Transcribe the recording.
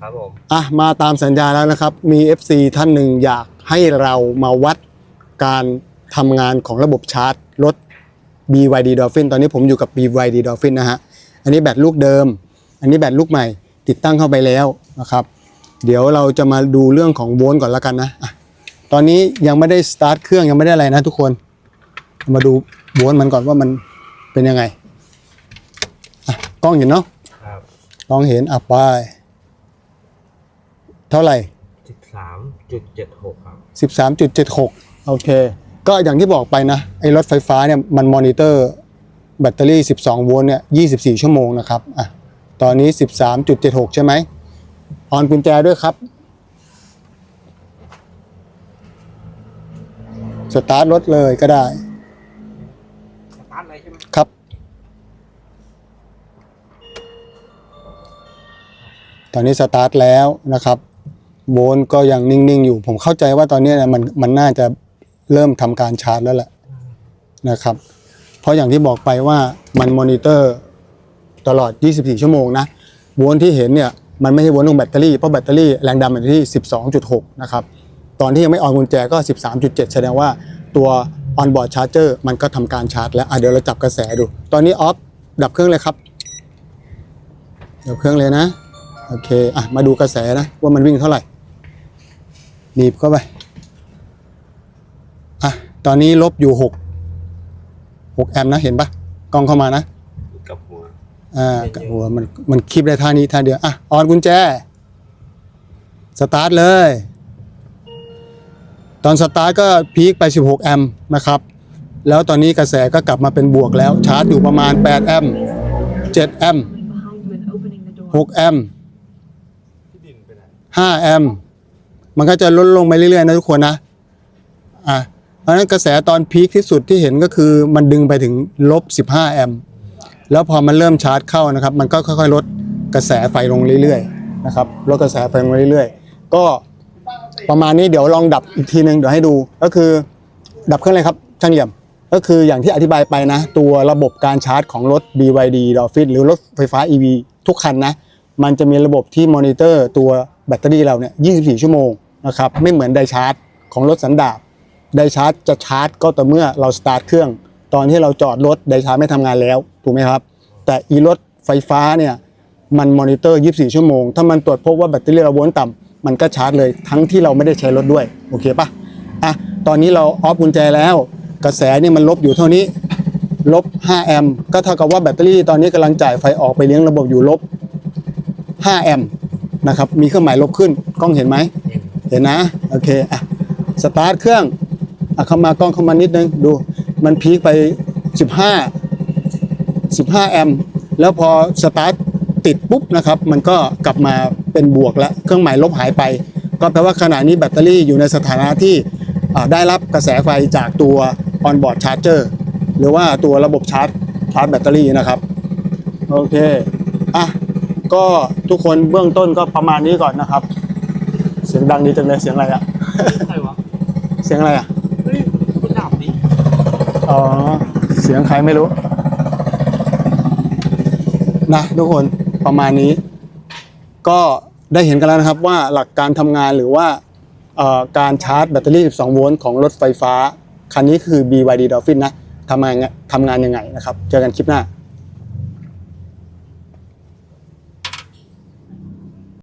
ครับผมอะมาตามสัญญาแล้วนะครับ มี FC ท่านหนึ่งอยากให้เรามาวัดการทำงานของระบบชาร์จรถ BYD Dolphin ตอนนี้ผมอยู่กับ BYD Dolphin นะฮะ อันนี้แบตลูกเดิม อันนี้แบตลูกใหม่ ติดตั้งเข้าไปแล้วนะครับ เดี๋ยวเราจะมาดูเรื่องของโวลต์ก่อนแล้วกันนะอะตอนนี้ยังไม่ได้สตาร์ทเครื่องยังไม่ได้อะไรนะทุกคน มาดูโวลต์มันก่อนว่ามันเป็นยังไงอะกล้องเห็นเนาะครับกล้องเห็นอะไป เท่าไหร่ สิบสามจุดเจ็ดหกครับ 13.76 โอเค ก็อย่างที่บอกไปนะ ไอ้รถไฟฟ้าเนี่ยมันมอนิเตอร์ แบตเตอรี่ 12 โวลต์เนี่ย 24 ชั่วโมงนะครับอะตอนนี้ 13.76 ใช่ไหมออนกุญแจด้วยครับ สตาร์ทรถเลยก็ได้ สตาร์ทเลยใช่ไหมครับ ตอนนี้สตาร์ทแล้วนะครับ โวลต์ก็ยังนิ่งๆอยู่ ผมเข้าใจว่าตอนนี้นี่ยมันมันน่าจะเริ่มทำการชาร์จแล้วแหละนะครับ เพราะอย่างที่บอกไปว่ามันมอนิเตอร์ตลอด 24 ชั่วโมงนะโวลต์ที่เห็นเนี่ยมันไม่ใช่โวลต์ของแบตเตอรี่เพราะแบตเตอรี่แรงดันมันอยู่ที่ 12.6 นะครับ ตอนที่ยังไม่ออนกุญแจก็ 13.7 แสดงว่าตัว on board charger มันก็ทำการชาร์จแล้วเดี๋ยวเราจับกระแสดู ตอนนี้ออฟดับเครื่องเลยครับดับเครื่องเลยนะโอเคอะมาดูกระแสนะว่ามันวิ่งเท่าไหร่ หนีบเข้าไป อะ ตอนนี้ลบอยู่หกหกแอมป์นะเห็นปะกล้องเข้ามานะกับหัวอ่ากับหัวมันมันคลิปได้ท่านี้ท่าเดียว อะ ออนกุญแจ สตาร์ทเลย ตอนสตาร์ทก็พีคไป 16 แอมป์นะครับ แล้วตอนนี้กระแสก็กลับมาเป็นบวกแล้ว ชาร์จอยู่ประมาณ 8 แอมป์7แอมป์ behind you and opening the door. 6แอมป์ที่ดินไปไหน5แอมป์ มันก็จะลดลงไปเรื่อยๆนะทุกคนนะอะเพราะฉะนั้นกระแสตอนพีคที่สุดที่เห็นก็คือมันดึงไปถึงลบ 15 แอมป์แล้วพอมันเริ่มชาร์จเข้านะครับ มันก็ค่อยๆลดกระแสไฟลงเรื่อยๆนะครับลดกระแสไฟลงเรื่อยๆ ก็ประมาณนี้เดี๋ยวลองดับอีกทีหนึ่งเดี๋ยวให้ดูก็คือดับเครื่องเลยครับช่างเยี่ยมก็คืออย่างที่อธิบายไปนะ ตัวระบบการชาร์จของรถ BYD Dolphin หรือรถไฟฟ้า EV ทุกคันนะ มันจะมีระบบที่มอนิเตอร์ตัว แบตเตอรี่เราเนี่ย 24 ชั่วโมงนะครับ ไม่เหมือนไดชาร์จของรถสันดาปไดชาร์จจะชาร์จก็ต่อเมื่อเราสตาร์ทเครื่อง ตอนที่เราจอดรถไดชาร์จไม่ทำงานแล้ว ถูกไหมครับ แต่อีรถไฟฟ้าเนี่ย มันมอนิเตอร์ 24 ชั่วโมง ถ้ามันตรวจพบว่าแบตเตอรี่เราโวลต์ต่ำมันก็ชาร์จเลยทั้งที่เราไม่ได้ใช้รถด้วย โอเคปะอะ ตอนนี้เราออฟกุญแจแล้ว กระแสเนี่ยมันลบอยู่เท่านี้ ลบ 5 แอมป์ ก็เท่ากับว่าแบตเตอรี่ตอนนี้กำลังจ่ายไฟออกไปเลี้ยงระบบอยู่ลบ 5 แอมป์ นะครับ มีเครื่องหมายลบขึ้นกล้องเห็นไหม เห็นนะ โอเคอะสตาร์ทเครื่องอะเข้ามากล้องเข้ามานิดนึงดูมันพีคไป 15 15 แอมป์แล้วพอสตาร์ทติดปุ๊บนะครับ มันก็กลับมาเป็นบวกแล้วเครื่องหมายลบหายไป ก็แปลว่าขณะนี้แบตเตอรี่อยู่ในสถานะที่ได้รับกระแสไฟจากตัว on-board charger หรือว่าตัวระบบชาร์จชาร์จแบตเตอรี่นะครับ โอเค อะ ก็ทุกคนเบื้องต้นก็ประมาณนี้ก่อนนะครับ เสียงดังดีจังเลยเสียงอะไรอะใครวะเสียงอะไรอะเฮ้ยมันดับดิอ๋อเสียงใครไม่รู้นะทุกคนประมาณนี้ ก็ได้เห็นกันแล้วนะครับว่าหลักการทำงานหรือว่าเอ่อการชาร์จแบตเตอรี่ 12 โวลต์ของรถไฟฟ้า คันนี้คือ BYD Dolphin นะทำงานทำงานยังไงนะครับ เจอกันคลิปหน้า